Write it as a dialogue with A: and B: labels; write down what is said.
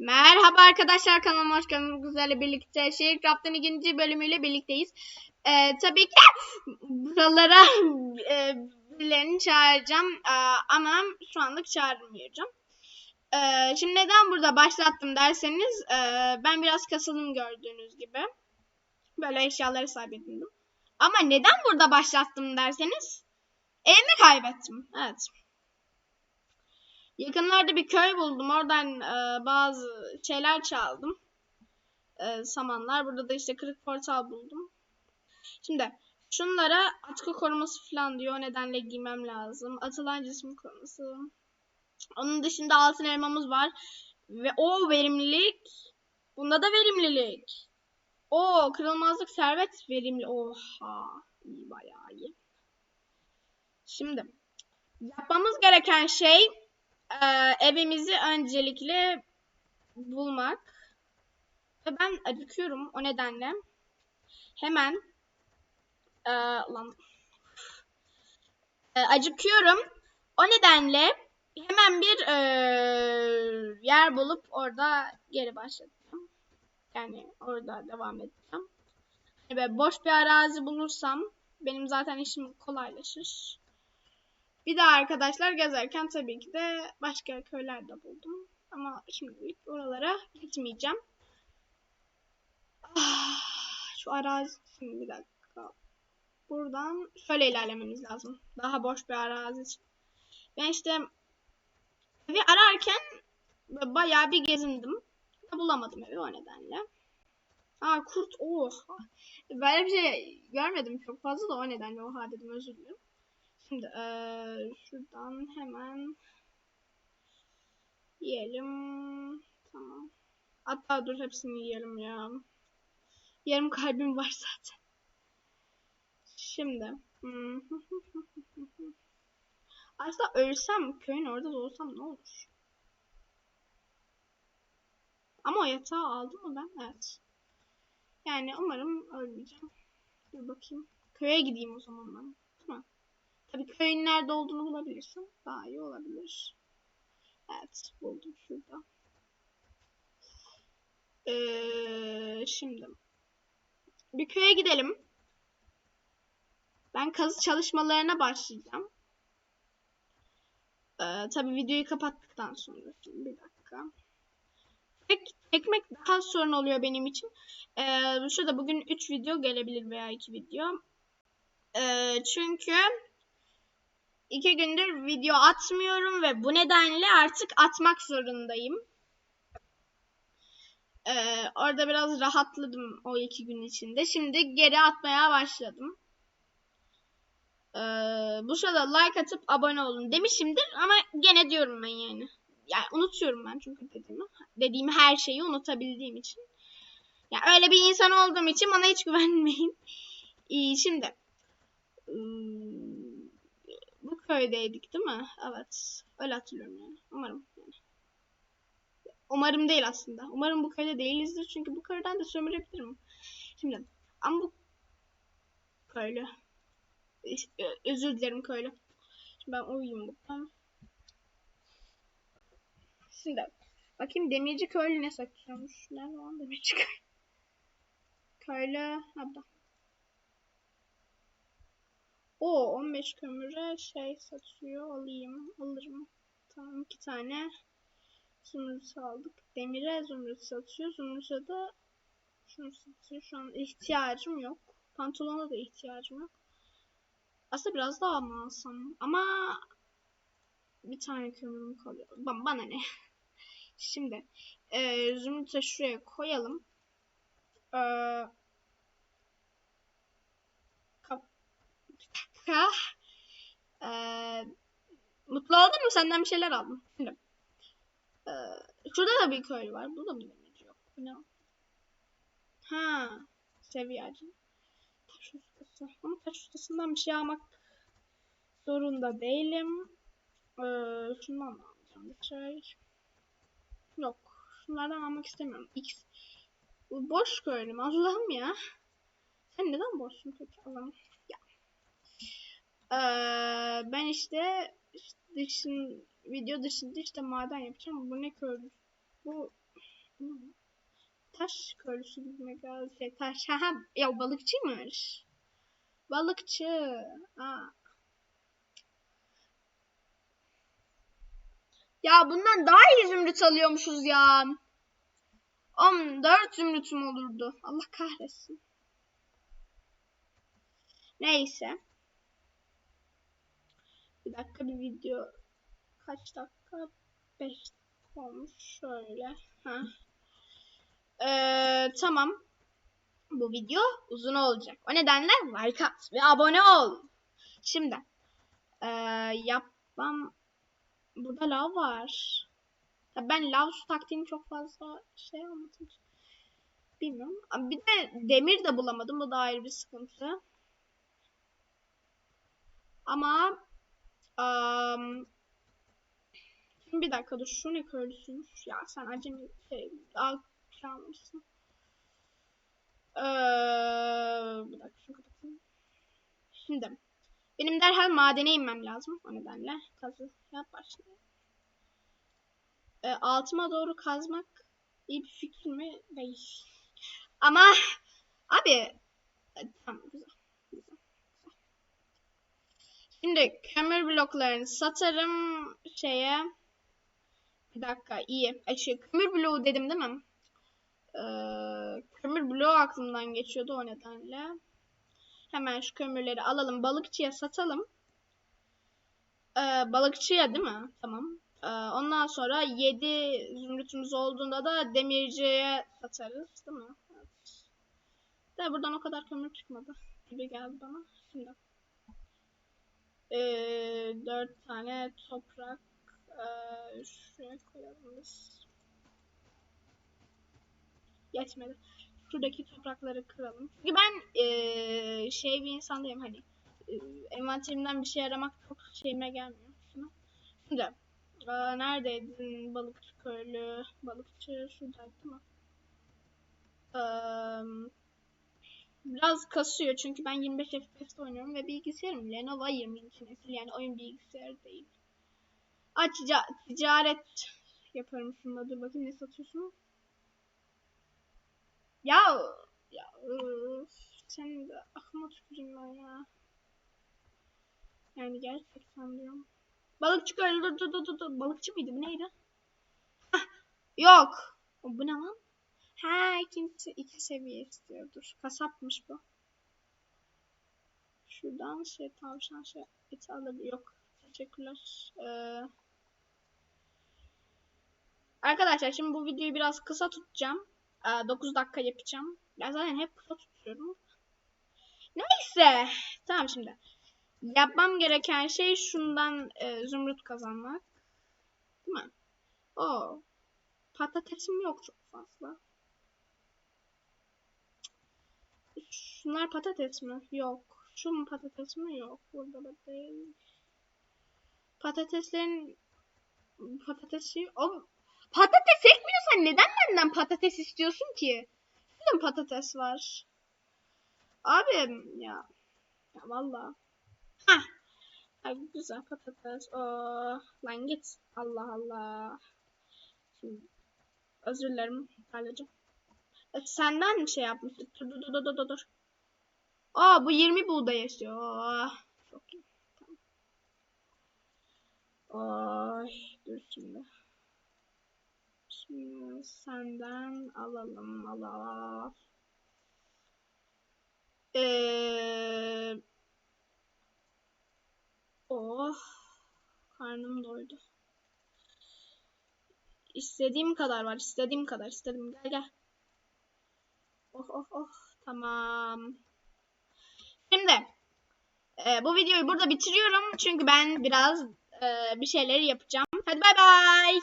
A: Merhaba arkadaşlar kanalıma hoş geldiniz. Güzel'le birlikte Sharecraft'ın ikinci bölümüyle birlikteyiz. Ee, tabii ki buralara e, birilerini çağıracağım Ee, ama şu anlık çağırmayacağım. Ee, şimdi neden burada başlattım derseniz e, ben biraz kasıldım gördüğünüz gibi. Böyle eşyaları sahiplendim. Ama neden burada başlattım derseniz evimi kaybettim. Evet. Yakınlarda bir köy buldum. Oradan e, bazı şeyler çaldım. E, samanlar. Burada da işte kırık portal buldum. Şimdi şunlara atkı koruması falan diyor. O nedenle giymem lazım. Atılan cisim koruması. Onun dışında altın elmamız var. Ve o verimlilik. Bunda da verimlilik. O kırılmazlık servet verimli. Oha. iyi bayağı iyi. Şimdi yapmamız gereken şey ee, evimizi öncelikle bulmak. Ve ben acıkıyorum o nedenle. Hemen ee, lan Ee, acıkıyorum. O nedenle hemen bir ee, yer bulup orada geri başlayacağım. Yani orada devam edeceğim. Ve boş bir arazi bulursam benim zaten işim kolaylaşır. Bir de arkadaşlar gezerken tabii ki de başka köyler de buldum. Ama şimdilik oralara gitmeyeceğim. Ah, şu arazi için bir dakika. Buradan şöyle ilerlememiz lazım. Daha boş bir arazi için. Ben işte evi ararken bayağı bir gezindim. Bulamadım evi o nedenle. Aa kurt oha. Böyle bir şey görmedim çok fazla da o nedenle oha dedim özür dilerim. Şimdi ee, şuradan hemen yiyelim. Tamam. Hatta dur hepsini yiyelim ya. Yarım kalbim var zaten. Şimdi. Aslında ölsem köyün orada da olsam ne olur? Ama o yatağı aldım mı ben? Evet. Yani umarım ölmeyeceğim. Dur bakayım. Köye gideyim o zaman ben. Tabii köyün nerede olduğunu bulabilirsem daha iyi olabilir. Evet buldum şurada. Ee, şimdi bir köye gidelim. Ben kazı çalışmalarına başlayacağım. Ee, tabii videoyu kapattıktan sonra. Bir dakika. Tek, ekmek daha sorun oluyor benim için. Ee, şurada bugün 3 video gelebilir veya 2 video. Ee, çünkü iki gündür video atmıyorum ve bu nedenle artık atmak zorundayım. Ee, orada biraz rahatladım o iki gün içinde. Şimdi geri atmaya başladım. Ee, bu sırada like atıp abone olun demişimdir ama gene diyorum ben yani. Yani unutuyorum ben çünkü dediğimi. Dediğim her şeyi unutabildiğim için. Ya yani öyle bir insan olduğum için bana hiç güvenmeyin. İyi şimdi. Hmm, bu köydeydik değil mi? Evet. Öyle hatırlıyorum yani. Umarım. Yani. Umarım değil aslında. Umarım bu köyde değilizdir. Çünkü bu köyden de sömürebilirim. Şimdi. Ama bu köylü. Özür dilerim köylü. Şimdi ben uyuyayım buradan. Şimdi. Bakayım demirci köylü ne satıyormuş. Nerede lan demirci köylü? Köylü. Abla. O 15 kömüre şey satıyor. Alayım. Alırım. Tamam iki tane. Zümrüt aldık. Demire zümrüt satıyor. Zümrüt'e de şunu satıyor. Şu an ihtiyacım yok. Pantolona da ihtiyacım yok. Aslında biraz daha mı alsam? Ama bir tane kömürüm kalıyor. Bana, bana ne? Şimdi e, zümrüt'e şuraya koyalım. Eee dakika. Ee, mutlu oldun mu? Senden bir şeyler aldım. Şimdi. Ee, şurada da bir köylü var. Burada mı demirci yok? Ne? Ha. Seviye. Taş ustası. Ama taş ustasından bir şey almak zorunda değilim. Ee, şundan mı alacağım bir şey? Yok. Şunlardan almak istemiyorum. X. Boş köylü? Allah'ım ya. Sen neden boşsun peki? Allah'ım. Ee, ben işte, dışın, video dışında işte maden yapacağım. Bu ne köylü? Bu taş köylüsü gibime geldi. Şey, taş. Ha. Ya balıkçıymış. Balıkçı. Aa. Ya bundan daha iyi zümrüt alıyormuşuz ya. 14 zümrütüm olurdu. Allah kahretsin. Neyse. Bir dakika bir video. Kaç dakika? 5 dakika olmuş. Şöyle. Ha. Ee, tamam. Bu video uzun olacak. O nedenle like at ve abone ol. Şimdi. Ee, yapmam. Burada lav var. Ya ben lav su taktiğini çok fazla şey anlatım. Bilmiyorum. Bir de demir de bulamadım. Bu da ayrı bir sıkıntı. Ama bir dakika dur. Şu ne köylüsüymüş? Ya sen acemi şey, daha şey almışsın. Ee, bir dakika şunu kapatayım. Şimdi benim derhal madene inmem lazım. O nedenle kazı yap başlayalım. Ee, altıma doğru kazmak iyi bir fikir mi? Değil. Ama abi e, tamam güzel. Şimdi kömür bloklarını satarım şeye. Bir dakika iyi. Şey, kömür bloğu dedim değil mi? Ee, kömür bloğu aklımdan geçiyordu o nedenle. Hemen şu kömürleri alalım. Balıkçıya satalım. Ee, balıkçıya değil mi? Tamam. Ee, ondan sonra 7 zümrütümüz olduğunda da demirciye satarız. Değil mi? Evet. De buradan o kadar kömür çıkmadı gibi geldi bana. Şimdi. Ee, 4 tane toprak ee, şuraya koyalım biz. Yetmedi. Şuradaki toprakları kıralım. Çünkü ben ee, şey bir insan değilim hani ee, envanterimden bir şey aramak çok şeyime gelmiyor. Şimdi ee, neredeydin balıkçı köylü balıkçı şuradaydı mi? Ee, biraz kasıyor çünkü ben 25 FPS'te oynuyorum ve bilgisayarım Lenovo 20. nesil yani oyun bilgisayarı değil. Aç ticaret yaparım şununla dur bakayım ne satıyorsun? Ya ya öf, senin de aklıma tüküreyim ben ya. Yani gerçekten diyorum. Balıkçı dur dur dur dur. Balıkçı mıydı bu neydi? Hah, yok. O, bu ne lan? Ha ikinci iki seviye istiyor. Dur. Kasapmış bu. Şuradan şey tavşan şey eti alabilir. Yok. Teşekkürler. Ee, arkadaşlar şimdi bu videoyu biraz kısa tutacağım. Ee, 9 dakika yapacağım. Ya zaten hep kısa tutuyorum. Neyse. Tamam şimdi. Yapmam gereken şey şundan e, zümrüt kazanmak. Değil mi? O. Patatesim yok çok fazla. Şunlar patates mi? Yok. Şu mu patates mi? Yok. Burada da değil. Patateslerin patatesi o patates ekmiyorsan neden benden patates istiyorsun ki? Neden patates var? Abi ya. Ya vallahi. Heh. Ay güzel patates. Oh, lan git. Allah Allah. Şimdi, özür dilerim Talacığım. E, senden şey yapmıştık. Dur dur dur dur dur. Aa bu 20 buğday istiyor. Oh, çok iyi. Tamam. Ay dur şimdi. Şimdi senden alalım. Allah. Eee Oh, karnım doydu. İstediğim kadar var, istediğim kadar, istedim. Gel gel. Oh oh oh, tamam. Şimdi e, bu videoyu burada bitiriyorum çünkü ben biraz e, bir şeyleri yapacağım. Hadi bay bay.